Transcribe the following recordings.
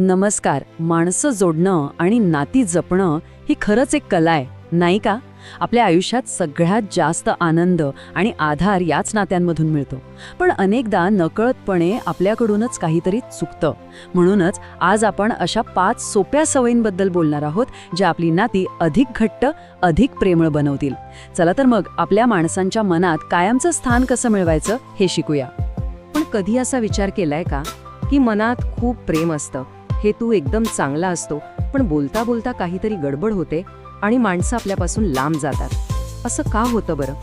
नमस्कार माणसं जोडणं आणि नाती जपणं ही खरंच एक कला आहे नाही का? आपल्या आयुष्यात सगळ्यात जास्त आनंद आणि आधार याच नात्यांमधून मिळतो. पण अनेकदा नकळतपणे आपल्याकडूनच काहीतरी चुकतं. म्हणूनच आज आपण अशा पाच सोप्या सवयींबद्दल बोलणार आहोत ज्या आपली नाती अधिक घट्ट अधिक प्रेमळ बनवतील. चला तर मग आपल्या माणसांच्या मनात कायमचं स्थान कसं मिळवायचं हे शिकूया. पण कधी असा विचार केलाय का की मनात खूप प्रेम असतं? हेतू एकदम चांगला असतो. पण बोलता बोलता काहीतरी गडबड होते आणि माणसं आपल्यापासून लांब जातात. असं का होतं बरं?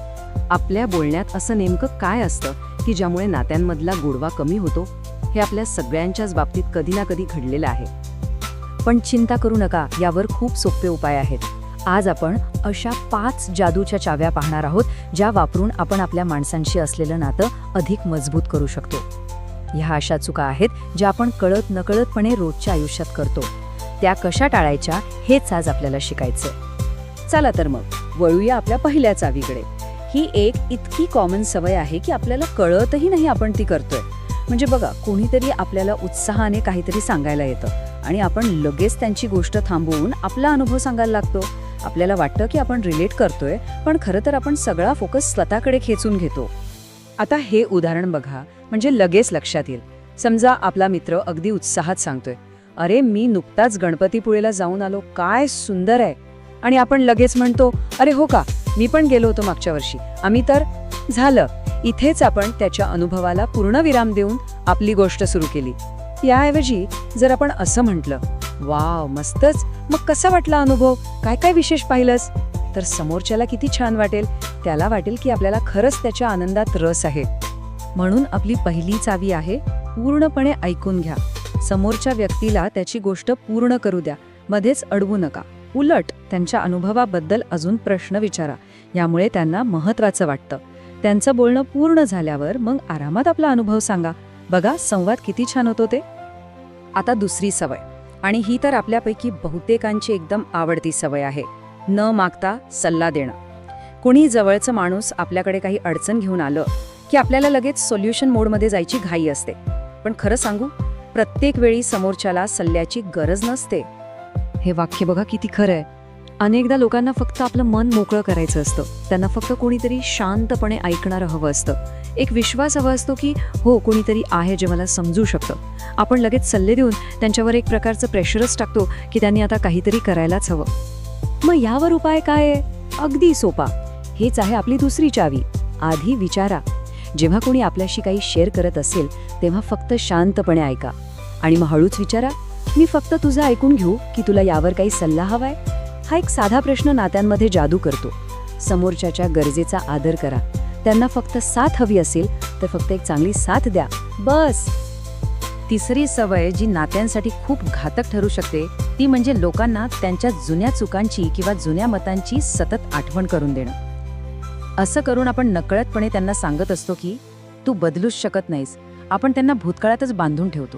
आपल्या बोलण्यात असं नेमकं काय असतं की ज्यामुळे नात्यांमधला गोडवा कमी होतो? हे आपल्या सगळ्यांच्याच बाबतीत कधी ना कधी घडलेलं आहे. पण चिंता करू नका यावर खूप सोपे उपाय आहेत. आज आपण अशा पाच जादूच्या चाव्या पाहणार आहोत ज्या वापरून आपण आपल्या माणसांशी असलेलं नातं अधिक मजबूत करू शकतो. ह्या अशा चुका आहेत ज्या आपण कळत नकळतपणे रोजच्या आयुष्यात करतो. त्या कशा टाळायच्या हेच आज आपल्याला शिकायचं चला तर मग वळूया आपल्या पहिल्या चावीकडे. ही एक इतकी कॉमन सवय आहे की आपल्याला कळतही नाही आपण ती करतोय. म्हणजे बघा कोणीतरी आपल्याला उत्साहाने काहीतरी सांगायला येतं आणि आपण लगेच त्यांची गोष्ट थांबवून आपला अनुभव सांगायला लागतो. आपल्याला वाटतं की आपण रिलेट करतोय पण खरं तर आपण सगळा फोकस स्वतःकडे खेचून घेतो. आता हे उदाहरण बघा म्हणजे लगेच लक्षात येईल. समजा आपला मित्र अगदी उत्साहात सांगतोय अरे मी नुकताच गणपतीपुळेला जाऊन आलो काय सुंदर आहे. आणि आपण लगेच म्हणतो अरे हो का मी पण गेलो होतो मागच्या वर्षी. आम्ही तर झालं इथेच आपण त्याच्या अनुभवाला पूर्ण विराम देऊन आपली गोष्ट सुरू केली. याऐवजी जर आपण असं म्हटलं वाव मस्तच मग कसा वाटला अनुभव? काय काय विशेष पाहिलंस? तर समोरच्याला किती छान वाटेल त्याला वाटेल की आपल्याला खरंच त्याच्या आनंदात रस आहे. म्हणून आपली पहिली चावी आहे पूर्णपणे ऐकून घ्या. समोरच्या व्यक्तीला त्याची गोष्ट पूर्ण करू द्या मध्येच अडवू नका. उलट त्यांच्या अनुभवाबद्दल अजून प्रश्न विचारा यामुळे त्यांना महत्वाचं वाटतं. त्यांचं बोलणं पूर्ण झाल्यावर मग आरामात आपला अनुभव सांगा. बघा संवाद किती छान होतो ते. आता दुसरी सवय. आणि ही तर आपल्यापैकी बहुतेकांची एकदम आवडती सवय आहे. न मागता सल्ला देणं. कोणी जवळचं माणूस आपल्याकडे काही अडचण घेऊन आलं की आपल्याला लगेच सोल्युशन मोडमध्ये जायची घाई असते. पण खरं सांगू प्रत्येक वेळी समोरच्याला सल्ल्याची गरज नसते. हे वाक्य बघा किती खरं आहे अनेकदा लोकांना फक्त आपलं मन मोकळं करायचं असतं. त्यांना फक्त कोणीतरी शांतपणे ऐकणारं हवं असतं. एक विश्वास हवा असतो की हो कोणीतरी आहे जे मला समजू शकतं. आपण लगेच सल्ले देऊन त्यांच्यावर एक प्रकारचं प्रेशरच टाकतो की त्यांनी आता काहीतरी करायलाच हवं. मग यावर उपाय काय? अगदी सोपा. हेच आहे आपली दुसरी चावी. आधी विचारा. जेव्हा कोणी आपल्याशी काही शेअर करत असेल तेव्हा फक्त शांतपणे ऐका. आणि मग हळूच विचारा मी फक्त तुझं ऐकून घेऊ की तुला यावर काही सल्ला हवाय? हा एक साधा प्रश्न नात्यांमध्ये जादू करतो. समोरच्याच्या गरजेचा आदर करा. त्यांना फक्त साथ हवी असेल तर फक्त एक चांगली साथ द्या. बस. तिसरी सवय जी नात्यांसाठी खूप घातक ठरू शकते ती म्हणजे लोकांना त्यांच्या जुन्या चुकांची किंवा जुन्या मतांची सतत आठवण करून देणं. असं करून आपण नकळतपणे त्यांना सांगत असतो की तू बदलूच शकत नाहीस. आपण त्यांना भूतकाळातच बांधून ठेवतो.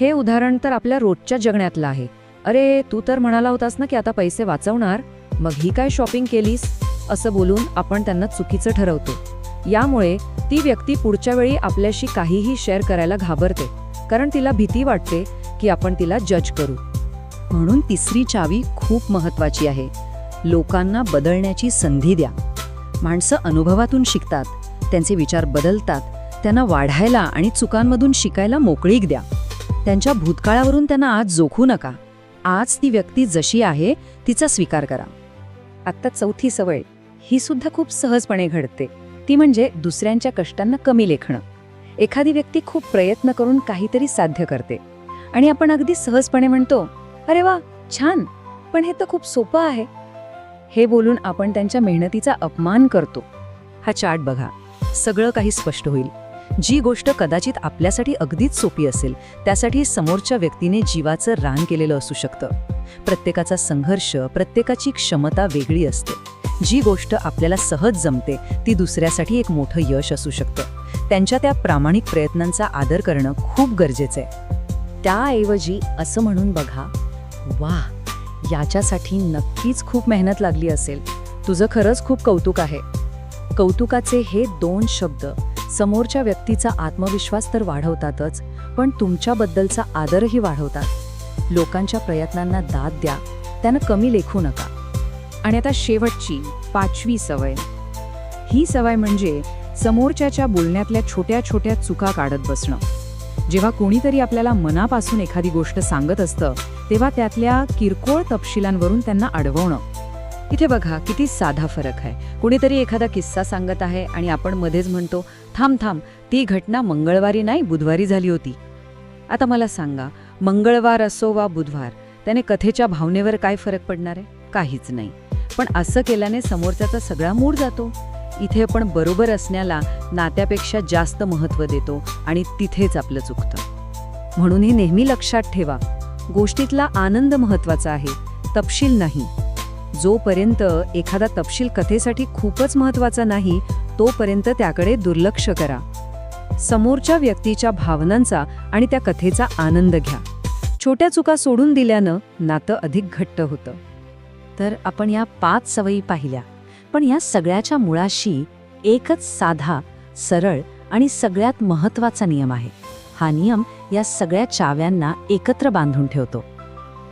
हे उदाहरण तर आपल्या रोजच्या जगण्यातलं आहे. अरे तू तर म्हणाला होतास ना की आता पैसे वाचवणार? मग ही काय शॉपिंग केलीस? असं बोलून आपण त्यांना चुकीचं ठरवतो. यामुळे ती व्यक्ती पुढच्या वेळी आपल्याशी काहीही शेअर करायला घाबरते कारण तिला भीती वाटते की आपण तिला जज करू. म्हणून तिसरी चावी खूप महत्वाची आहे. लोकांना बदलण्याची संधी द्या. माणसं अनुभवातून शिकतात. त्यांचे विचार बदलतात. त्यांना वाढायला आणि चुकांमधून शिकायला मोकळीक द्या. त्यांच्या भूतकाळावरून त्यांना आज जोखू नका. आज ती व्यक्ती जशी आहे तिचा स्वीकार करा. आत्ता चौथी सवय. ही सुद्धा खूप सहजपणे घडते. ती म्हणजे दुसऱ्यांच्या कष्टांना कमी लेखणं. एखादी व्यक्ती खूप प्रयत्न करून काहीतरी साध्य करते. आणि आपण अगदी सहजपणे म्हणतो अरे वा छान. पण हे तर खूप सोपं आहे. हे बोलून आपण त्यांच्या मेहनतीचा अपमान करतो. हा चार्ट बघा. सगळं काही स्पष्ट होईल. जी गोष्ट कदाचित आपल्यासाठी अगदीच सोपी असेल त्यासाठी समोरच्या व्यक्तीने जीवाचं रान केलेलं असू शकतं. प्रत्येकाचा संघर्ष प्रत्येकाची क्षमता वेगळी असते. जी गोष्ट आपल्याला सहज जमते ती दुसऱ्यासाठी एक मोठं यश असू शकतं. त्यांच्या त्या प्रामाणिक प्रयत्नांचा आदर करणं खूप गरजेचं आहे. त्याऐवजी असं म्हणून बघा वा याच्यासाठी नक्कीच खूप मेहनत लागली असेल. तुझं खरंच खूप कौतुक आहे. कौतुकाचे हे दोन शब्द समोरच्या व्यक्तीचा आत्मविश्वास तर वाढवतातच पण पण तुमच्याबद्दलचा आदरही वाढवतात. लोकांच्या प्रयत्नांना दाद द्या त्यांना कमी लेखू नका. आणि आता शेवटची पाचवी सवय. ही सवय म्हणजे समोरच्याच्या बोलण्यातल्या छोट्या छोट्या चुका काढत बसणं. जेव्हा कोणीतरी आपल्याला मनापासून एखादी गोष्ट सांगत असतं तेव्हा त्यातल्या किरकोळ तपशिलांवरून त्यांना अडवणं. इथे बघा किती साधा फरक आहे. कुणीतरी एखादा किस्सा सांगत आहे आणि आपण मध्येच म्हणतो थांब थांब ती घटना मंगळवारी नाही बुधवारी झाली होती. आता मला सांगा मंगळवार असो वा बुधवार त्याने कथेच्या भावनेवर काय फरक पडणार आहे? काहीच नाही. पण असं केल्याने समोरच्याचा सगळा मूड जातो. इथे आपण बरोबर असण्याला नात्यापेक्षा जास्त महत्त्व देतो आणि तिथेच आपलं चुकतं. म्हणून हे नेहमी लक्षात ठेवा. गोष्टीतला आनंद महत्त्वाचा आहे. तपशील नाही. जोपर्यंत एखादा तपशील कथेसाठी खूपच महत्त्वाचा नाही तोपर्यंत त्याकडे दुर्लक्ष करा. समोरच्या व्यक्तीच्या भावनांचा आणि त्या कथेचा आनंद घ्या. छोट्या चुका सोडून दिल्यानं नातं अधिक घट्ट होतं. तर आपण या पाच सवयी पाहिल्या. पण या सगळ्याच्या मुळाशी एकच साधा सरळ आणि सगळ्यात महत्त्वाचा नियम आहे. हा नियम या सगळ्या चाव्यांना एकत्र बांधून ठेवतो.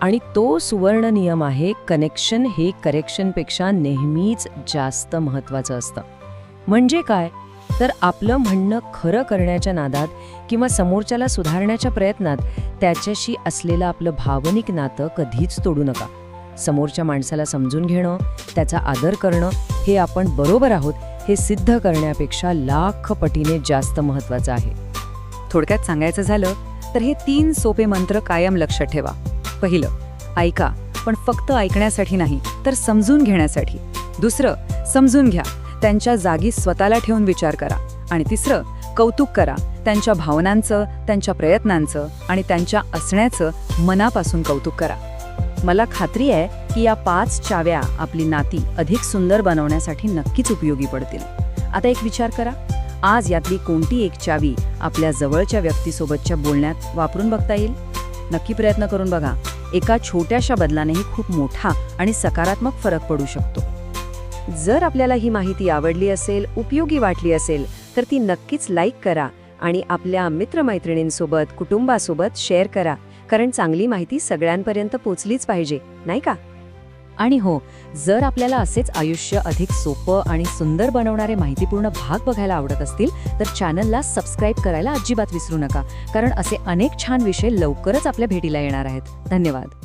आणि तो सुवर्ण नियम आहे कनेक्शन हे करेक्शनपेक्षा नेहमीच जास्त महत्वाचं असतं. म्हणजे काय? तर आपलं म्हणणं खरं करण्याच्या नादात किंवा समोरच्याला सुधारण्याच्या प्रयत्नात त्याच्याशी असलेलं आपलं भावनिक नातं कधीच तोडू नका. समोरच्या माणसाला समजून घेणं त्याचा आदर करणं हे आपण बरोबर आहोत हे सिद्ध करण्यापेक्षा लाख पटीने जास्त महत्वाचं आहे. थोडक्यात सांगायचं झालं तर हे तीन सोपे मंत्र कायम लक्षात ठेवा. पहिलं ऐका पण फक्त ऐकण्यासाठी नाही तर समजून घेण्यासाठी. दुसरं समजून घ्या त्यांच्या जागी स्वतःला ठेवून विचार करा. आणि तिसरं कौतुक करा त्यांच्या भावनांचं त्यांच्या प्रयत्नांचं आणि त्यांच्या असण्याचं मनापासून कौतुक करा. मला खात्री आहे की या पाच चाव्या आपली नाती अधिक सुंदर बनवण्यासाठी नक्कीच उपयोगी पडतील. आता एक विचार करा. आज यातली कोणती एक चावी आपल्या जवळच्या व्यक्तीसोबतच्या बोलण्यात वापरून बघता येईल? नक्की प्रयत्न करून बघा. एका छोट्याशा बदलानेही खूप मोठा आणि सकारात्मक फरक पडू शकतो. जर आपल्याला ही माहिती आवडली असेल उपयोगी वाटली असेल तर ती नक्कीच लाईक करा आणि आपल्या मित्रमैत्रिणींसोबत कुटुंबासोबत शेअर करा. कारण चांगली माहिती सगळ्यांपर्यंत पोचलीच पाहिजे नाही का? आणि हो जर आपल्याला असेच आयुष्य अधिक सोपं आणि सुंदर बनवणारे माहितीपूर्ण भाग बघायला आवडत असतील तर चॅनलला सबस्क्राईब करायला अजिबात विसरू नका कारण असे अनेक छान विषय लवकरच आपल्या भेटीला येणार आहेत. धन्यवाद.